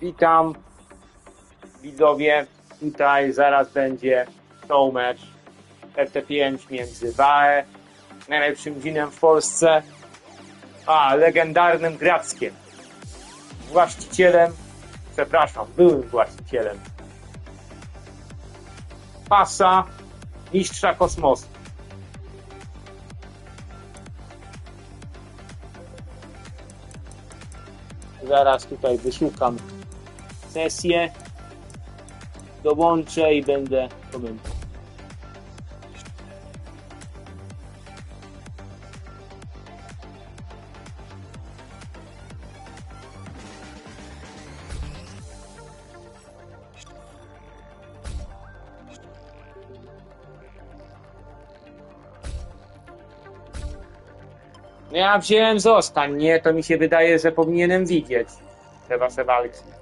Witam widzowie. Tutaj zaraz będzie show match FT5 między WAE, najlepszym ginem w Polsce, a legendarnym Grackiem. Właścicielem, przepraszam, byłym właścicielem pasa mistrza kosmosu. Zaraz tutaj wyszukam sesję, dołączę i będę komentował. No ja wziąłem zostań, nie? To mi się wydaje, że powinienem widzieć te wasze walki.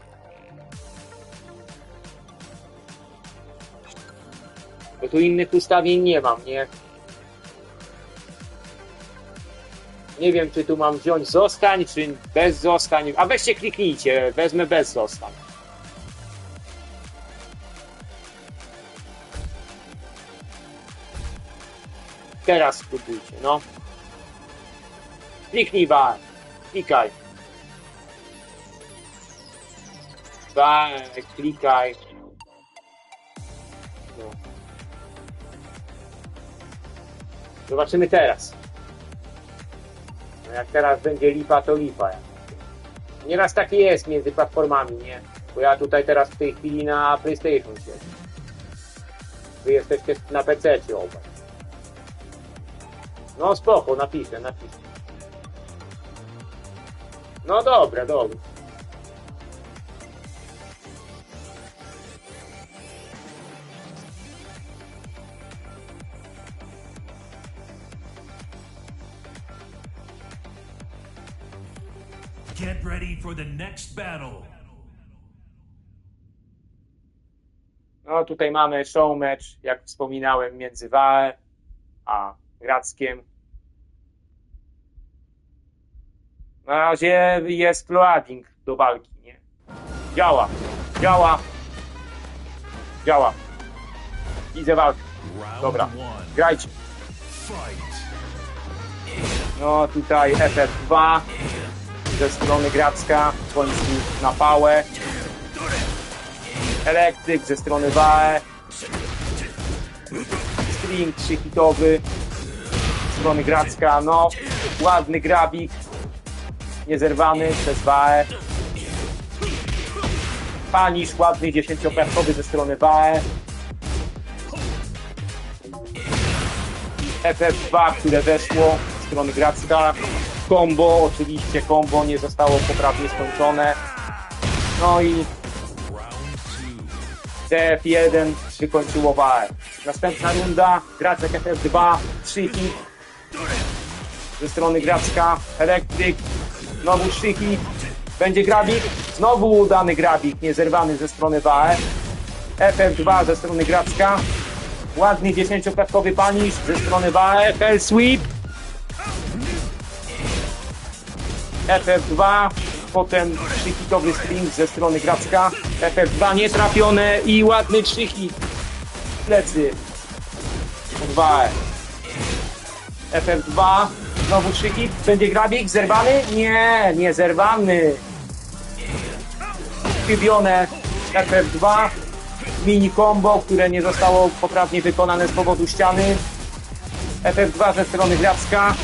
Bo tu innych ustawień nie mam, nie? Nie wiem, czy tu mam wziąć zostań, czy bez zostań. A weźcie kliknijcie, wezmę bez zostań. Teraz spróbujcie, no. Kliknij bar. Klikaj. Bar, klikaj. Zobaczymy teraz. No jak teraz będzie lipa, to lipa. Nieraz tak jest między platformami, nie? Bo ja tutaj teraz w tej chwili na PlayStation siedzę. Wy jesteście na PC obaj. No spoko, napiszę, napiszę. No dobra, dobra. Get ready for the next battle. No tutaj mamy show match, jak wspominałem, między Wae a Grackiem. Na razie jest loading do walki, nie? Działa, działa, działa. Widzę walkę. Dobra, grajcie. No tutaj FF2 ze strony Gracka, końcu na pałę. Elektryk ze strony WAE. String 3-hitowy ze strony Gracka. No, ładny grabik. Niezerwany przez WAE. Panisz ładny 10-perkowy ze strony WAE. FF2, które weszło z strony Gracka. Combo, oczywiście combo nie zostało poprawnie skończone. No i Round two. TF1 wykończyło WAE. Następna runda, Gracek FF2, 3 hit ze strony Gracka, Elektryk, znowu 3 hit, będzie grabik, znowu udany grabik, niezerwany ze strony WAE, FF2 ze strony Gracka, ładny 10-klatkowy panisz ze strony WAE, Fell Sweep, FF2, potem 3-hitowy string ze strony Gracka, FF2 nietrafione i ładny 3 hit, plecy, 2 FF2, znowu 3 hit, będzie grabik, zerwany? Nie, nie zerwany. Chybione FF2, mini combo, które nie zostało poprawnie wykonane z powodu ściany. FF2 ze strony Gracka.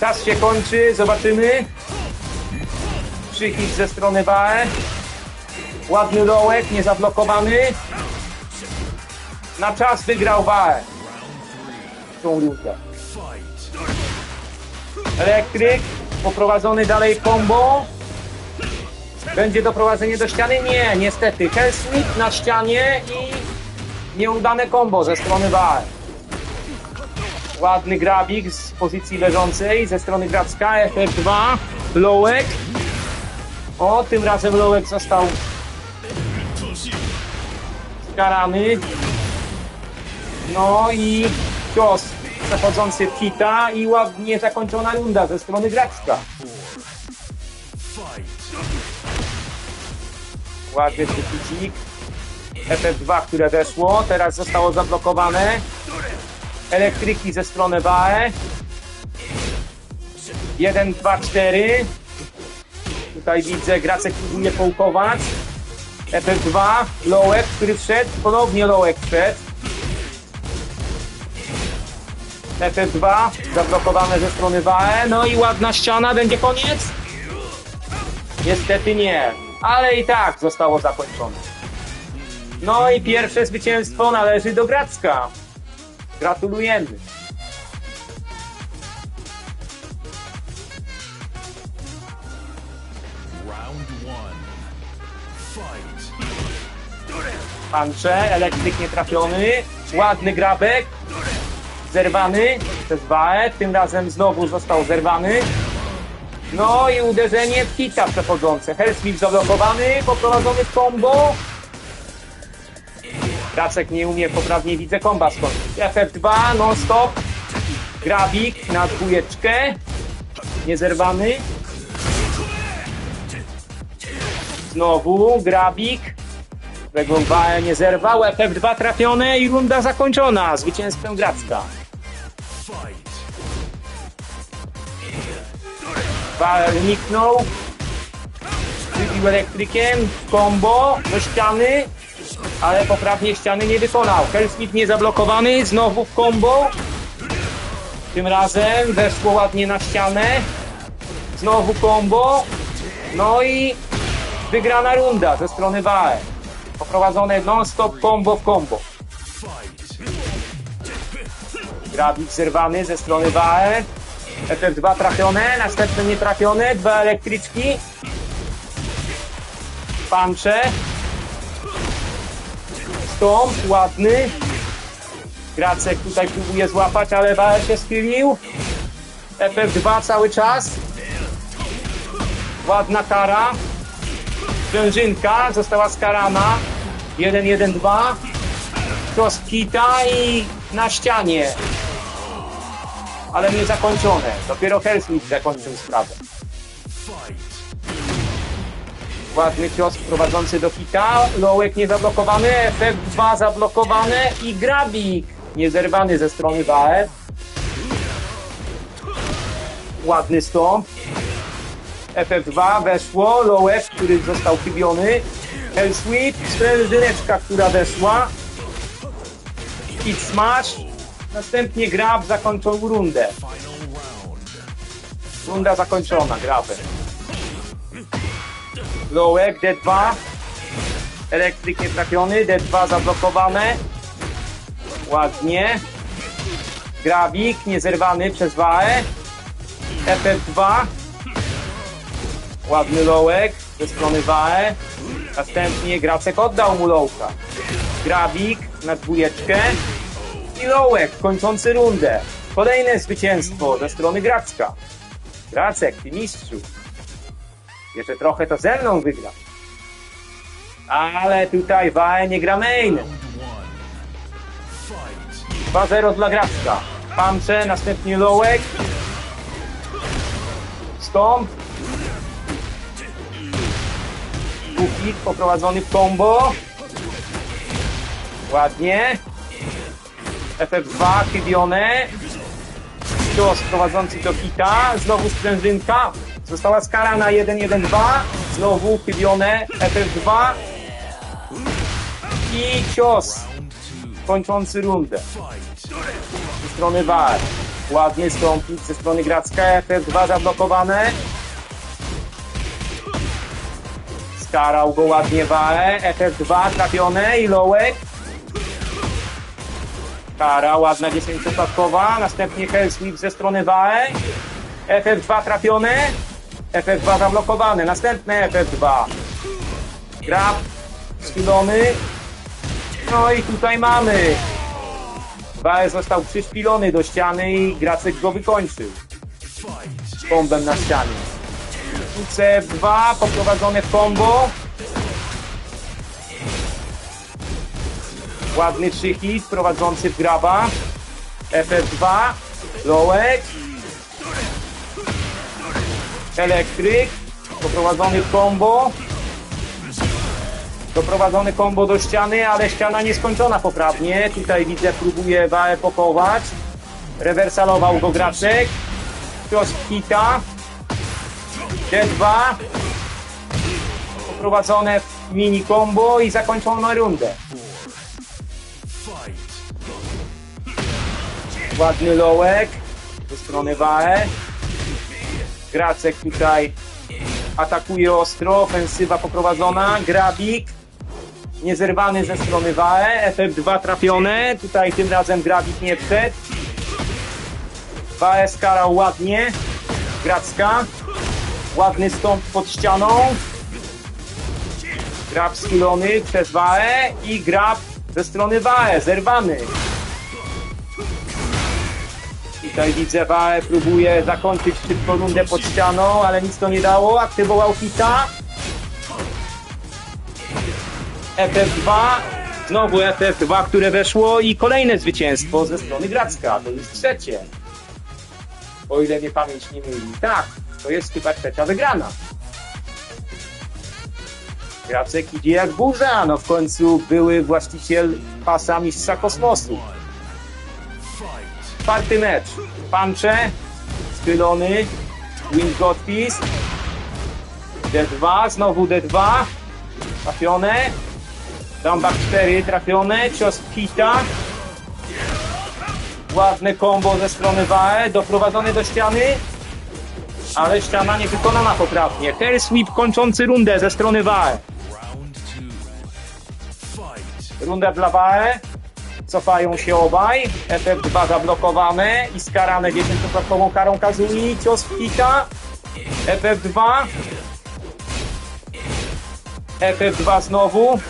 Czas się kończy, zobaczymy. 3 hit ze strony WAE. Ładny dołek, niezablokowany. Na czas wygrał WAE. Tą. Fight. Elektryk, poprowadzony dalej combo. Będzie doprowadzenie do ściany? Nie, niestety. Hellsmith na ścianie i nieudane combo ze strony WAE. Ładny grabik z pozycji leżącej ze strony Gracka, FF2, Lołek. O, tym razem Lołek został skarany. No i cios przechodzący w hita i ładnie zakończona runda ze strony Gracka. Ładny trzycik. FF2, które weszło, teraz zostało zablokowane. Elektryki ze strony WAE. 1, 2, 4. Tutaj widzę, Gracek próbuje połkować. FF2, Lołek, który wszedł, ponownie Lołek wszedł. FF2, zablokowane ze strony WAE. No i ładna ściana, będzie koniec? Niestety nie, ale i tak zostało zakończone. No i pierwsze zwycięstwo należy do Gracka. Gratulujemy. Pancze, elektryk nietrafiony, ładny grabek, zerwany przez Waę, tym razem znowu został zerwany. No i uderzenie w hita przechodzące. Hellsmith zablokowany, poprowadzony w combo. Gracek nie umie poprawnie widzę komba skończyć. FF2, non stop. Grabik na dwójeczkę. Niezerwany. Znowu grabik. Wae nie zerwał. FF2 trafione i runda zakończona. Zwycięstwem Gracka. Uniknął. Wybił elektrykiem. Combo do ściany. Ale poprawnie ściany nie wykonał. Hellsmith nie zablokowany. Znowu w combo. Tym razem weszło ładnie na ścianę. Znowu combo. No i wygrana runda ze strony Wae. Poprowadzone non-stop combo w combo. Grabik zerwany ze strony WAE. FF2 trafione, następne nietrafione, dwa elektryczki. Pancze. Stąd, ładny. Gracek tutaj próbuje złapać, ale WAE się schylił. FF2 cały czas. Ładna kara. Sprężynka została skarana. 1-1-2. Cross i na ścianie. Ale nie zakończone. Dopiero Hellsmith zakończył sprawę. Ładny cios prowadzący do hita. Lołek niezablokowany. FF2 zablokowane i grabik niezerwany ze strony WAE. Ładny stąd. FF2 weszło. Lołek, który został chybiony. Hellsweep, sprężyneczka, która weszła. Hit smash. Następnie grab zakończył rundę. Runda zakończona, grabem. Lołek, D2. Elektryk nietrafiony, D2 zablokowane. Ładnie. Grabik niezerwany przez WAE. FF2. Ładny lołek ze strony WAE. Następnie Gracek oddał mu lołka. Grabik na dwójeczkę. I lołek kończący rundę. Kolejne zwycięstwo ze strony Gracka. Gracek, ty mistrzu. Jeszcze trochę to ze mną wygra. Ale tutaj Wae nie gra main. Round one. Fight. 2-0 dla Gracka. Pancze, następnie Lołek. Stąd. Kufik poprowadzony w combo. Ładnie. FF2 chybione. Cios prowadzący do hita. Znowu sprężynka. Została skarana 1-1-2. Znowu chybione. FF2. I cios kończący rundę ze strony VAR. Ładnie stąpić ze strony Gracka. FF2 zablokowane. Skarał go ładnie VAE. FF2 trafione i Lołek. Kara, ładna 10 przypadkowa. Następnie Hellsweep ze strony VAE. FF2 trafione. FF2 zablokowane. Następne FF2. Grab schylony. No i tutaj mamy Wae został przyszpilony do ściany i Gracek go wykończył bombem na ścianie. UCF2 poprowadzone w combo. Ładny hit prowadzący w graba. FF2. Lołek. Elektryk. Poprowadzony w combo. Doprowadzone kombo do ściany, ale ściana nieskończona poprawnie. Tutaj widzę, próbuje Waę pokować. Rewersalował go Gracek. Cios hita. D2. Poprowadzone w mini combo i zakończono rundę. Ładny lołek ze strony Wae. Gracek tutaj atakuje ostro, ofensywa poprowadzona, grabik niezerwany ze strony Wae, FF2 trafione, tutaj tym razem grabik nie wszedł. Wae skarał ładnie, Gracka, ładny stąd pod ścianą. Grab schylony przez Wae i grab ze strony Wae, zerwany. Tutaj widzę, Wae próbuje zakończyć szybko rundę pod ścianą, ale nic to nie dało. Aktywował hita. FF2. Znowu FF2, które weszło i kolejne zwycięstwo ze strony Gracka. To jest trzecie. O ile mnie pamięć nie myli. Tak, to jest chyba trzecia wygrana. Gracek idzie jak burza. No w końcu były właściciel pasa mistrza kosmosu. Czwarty mecz. Pancze, schylony, Wing Godfist, D2, znowu D2, trafione, Dumbak 4 trafione, cios hita, ładne combo ze strony Wae, doprowadzony do ściany, ale ściana nie wykonana poprawnie. Tail sweep kończący rundę ze strony Wae. Runda dla Wae. Cofają się obaj. FF2 zablokowane i skarane 10% karą Kazui. Cios w hita. FF2. FF2 znowu.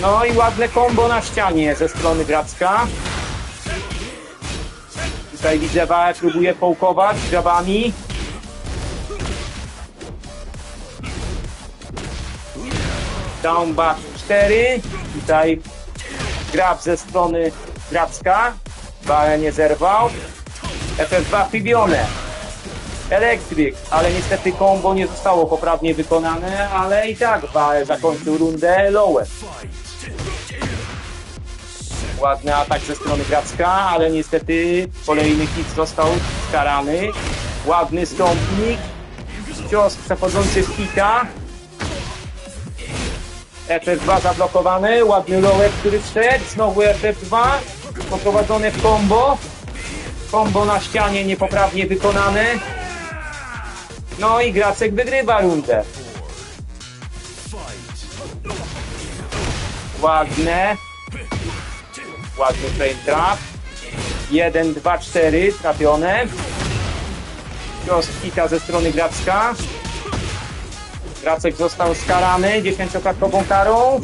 No i ładne combo na ścianie ze strony Gracka. Tutaj widzę Wae próbuje połkować grabami. Downback 4. Tutaj grab ze strony Gracka. Bae nie zerwał. FF2 chybione. Elektryk, ale niestety combo nie zostało poprawnie wykonane, ale i tak Bae zakończył rundę lołem. Ładny atak ze strony Gracka, ale niestety kolejny hit został skarany. Ładny stąpnik. Cios przechodzący z hita. FF2 zablokowany, ładny lołek, który wszedł, znowu FF2, poprowadzony w combo, combo na ścianie niepoprawnie wykonane, no i Gracek wygrywa rundę. Ładne, ładny frame trap, 1, 2, 4 trafione, cios hita ze strony Gracka, Gracek został skarany dziesięciokartową karą.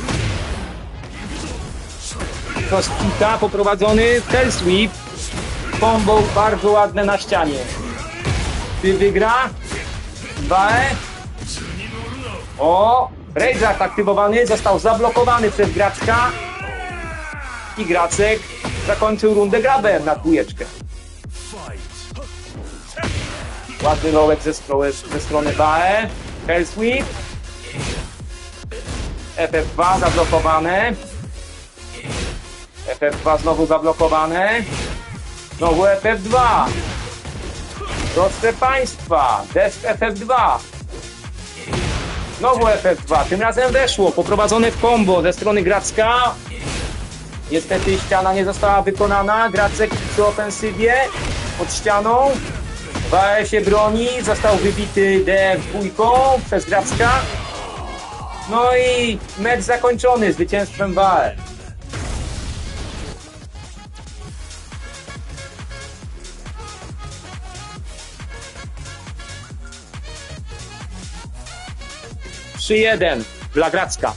To skita poprowadzony tail sweep. Combo bardzo ładne na ścianie. Ty wygra. Bae. O! Rageart aktywowany, został zablokowany przez Graczka. I Gracek zakończył rundę grabem na dwójeczkę. Ładny lołek ze ze strony Bae. Hell sweep. FF2 zablokowane. FF2 znowu zablokowane. Znowu FF2. Proszę Państwa, deszcz FF2. Znowu FF2. Tym razem weszło. Poprowadzone w combo ze strony Gracka. Niestety ściana nie została wykonana. Gracek przy ofensywie pod ścianą. Wae się broni, został wybity DF2 przez Gracka. No i mecz zakończony zwycięstwem Wae. Trzy jeden dla Gracka.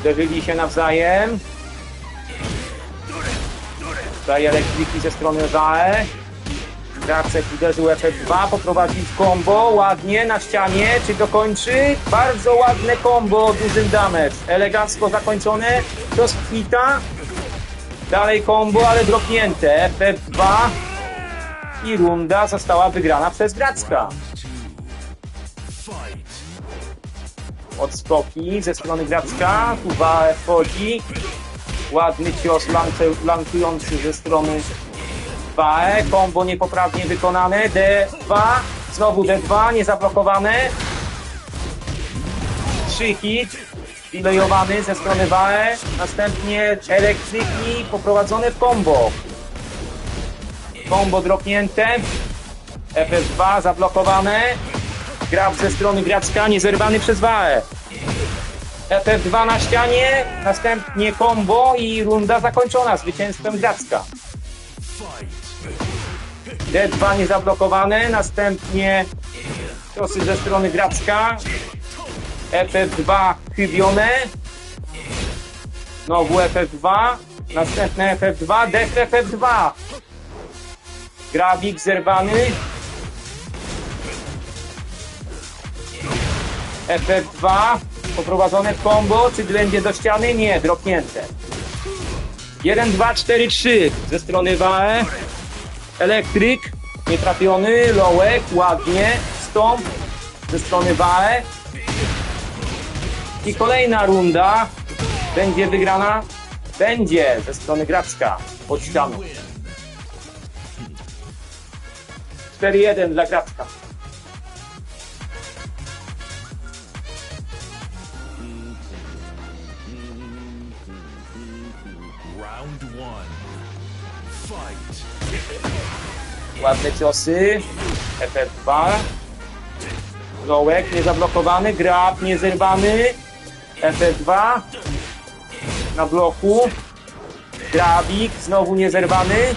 Uderzyli się nawzajem. Tutaj elektryki ze strony Wae. Gracek uderzył FF2, poprowadził w combo, ładnie na ścianie, czy dokończy? Bardzo ładne combo, dużym damage, elegancko zakończone, to hita, dalej combo, ale dropnięte, FF2, i runda została wygrana przez Gracka. Odskoki ze strony Gracka, Wae wchodzi. Ładny cios lankujący ze strony Wae. Kombo niepoprawnie wykonane. D2. Znowu D2, niezablokowane. Trzy hit. Dilejowany ze strony Wae. Następnie elektryki poprowadzone w combo. Combo dropnięte. FF2 zablokowane. Grab ze strony Gracka, niezerwany przez Wae. FF2 na ścianie, następnie combo i runda zakończona zwycięstwem Gracka. Fight. D2 niezablokowane, następnie ciosy ze strony Gracka. FF2 chybione. Znowu FF2, następne FF2, def FF2. Grabik zerwany. FF2 poprowadzone w combo, czy będzie do ściany? Nie, dropnięte. 1, 2, 4, 3 ze strony Wae. Elektryk, nietrafiony, Lołek, ładnie, Stąd ze strony Wae. I kolejna runda będzie wygrana, będzie ze strony Gracka pod ścianą. 4-1 dla Gracka. Ładne ciosy. FF2. Lołek niezablokowany. Grab niezerwany. FF2. Na bloku. Grabik znowu niezerwany.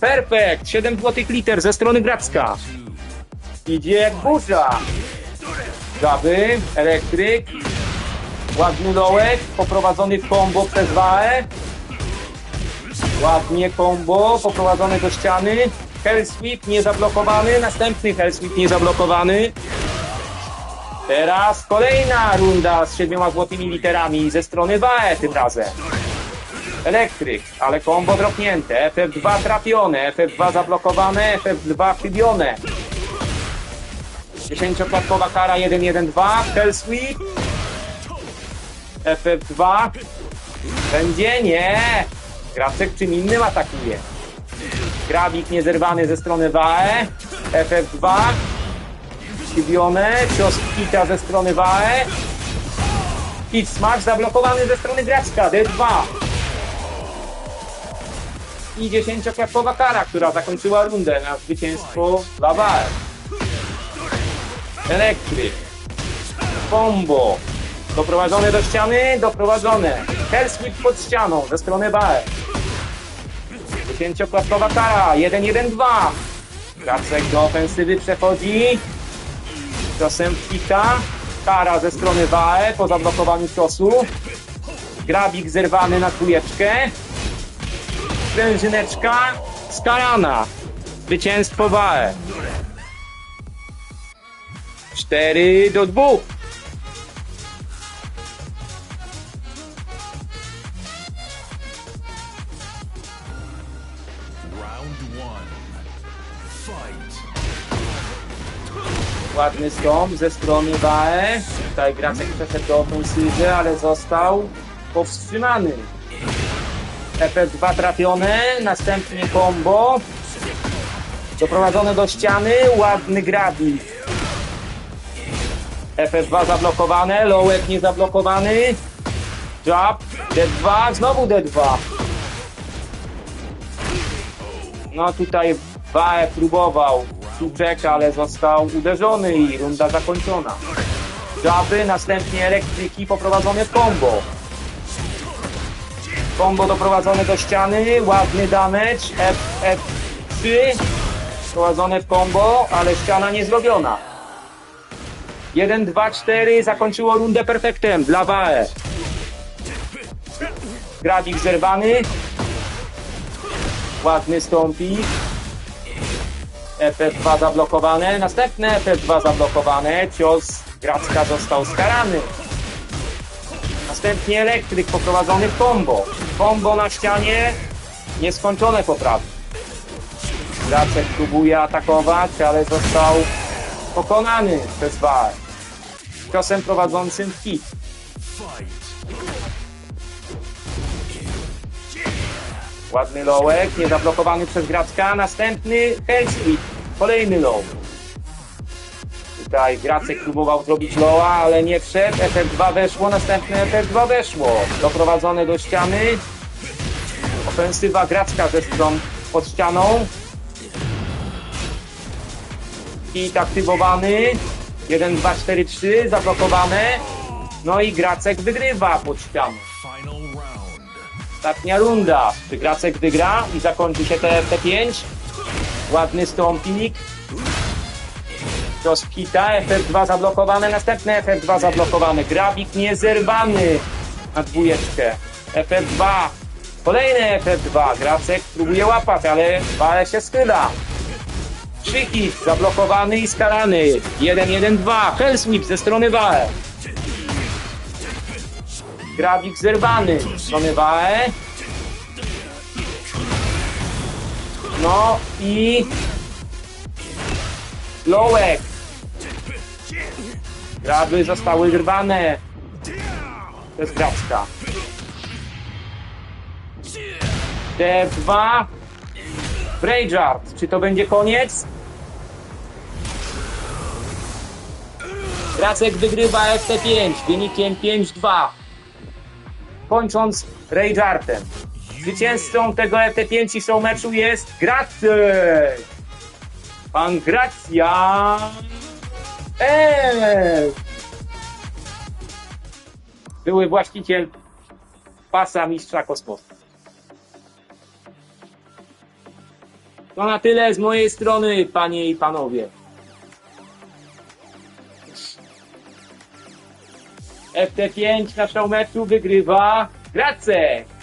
Perfekt. 7 złotych liter ze strony Gracka. Idzie jak burza. Gaby, elektryk. Ładny dołek, poprowadzony w combo przez Wae. Ładnie combo, poprowadzony do ściany. Hell sweep niezablokowany, następny hell sweep niezablokowany. Teraz kolejna runda z siedmioma złotymi literami ze strony Wae tym razem. Elektryk, ale combo dropnięte. FF2 trafione, FF2 zablokowane, FF2 chybione. 10-klatkowa kara 1-1-2, Hell sweep. FF2. Będzie? Nie. Gracek czym innym atakuje. Grabik niezerwany ze strony Wae. FF2. Chybione. Cios kita ze strony Wae. Hit smash zablokowany ze strony Gracka. D2. I 10-klapowa kara, która zakończyła rundę na zwycięstwo dla Wae. Elektryk. Combo. Doprowadzone do ściany, doprowadzone. Hellsweep pod ścianą ze strony Bae. 10-klaskowa kara, 1-1-2. Gracek do ofensywy przechodzi. Ciosem kita. Kara ze strony Wae po zablokowaniu ciosu. Grabik zerwany na trójeczkę. Sprężyneczka skarana. Zwycięstwo Wae. 4 do 2. Ładny stąd ze strony Wae. Tutaj Gracek przeszedł do ofensywy, ale został powstrzymany. FF2 trafione, następnie combo. Doprowadzone do ściany, ładny grabik. FF2 zablokowane, Lołek niezablokowany. Jab, D2, znowu D2. No tutaj Wae próbował Suczek, ale został uderzony i runda zakończona. Jaby, następnie elektryki poprowadzone combo. Combo doprowadzone do ściany, ładny damage, F, F3, prowadzone w combo, ale ściana nie zrobiona. 1, 2, 4 zakończyło rundę perfektem dla Wae. Grabik zerwany. Ładny stąpik. FF2 zablokowane. Następne FF2 zablokowane. Cios Gracka został skarany. Następnie elektryk poprowadzony w combo. Combo na ścianie. Nieskończone poprawy. Gracek próbuje atakować, ale został pokonany przez VAR. Ciosem prowadzącym w hit. Ładny lołek, niezablokowany przez Gracka. Następny Hellsweep. Kolejny low. Tutaj Gracek próbował zrobić loła, ale nie wszedł. FF2 weszło, następne FF2 weszło. Doprowadzone do ściany. Ofensywa Gracka ze stron pod ścianą. Hit aktywowany. 1, 2, 4, 3. Zablokowane. No i Gracek wygrywa pod ścianą. Ostatnia runda. Czy Gracek wygra i zakończy się TFT5? Ładny stąpik. Cios kita, FF2 zablokowane, następne FF2 zablokowane. Grabik niezerwany na dwójeczkę. FF2. Kolejne FF2. Gracek próbuje łapać, ale Wale się schyla. Szyki zablokowany i skarany. 1-1-2. Hellsweep ze strony Wale. Grabik zerwany strony Wae. No i Lołek. Graby zostały zerwane przez Grabska. T2 Brainjard. Czy to będzie koniec? Gracek wygrywa FT5 wynikiem 5-2 kończąc Rageartem. Zwycięzcą tego FT5 show meczu jest Gracek! Pan Gracjan! Eee! Były właściciel pasa mistrza kosmosu. To na tyle z mojej strony, panie i panowie. FT5 na meczu wygrywa Gracek!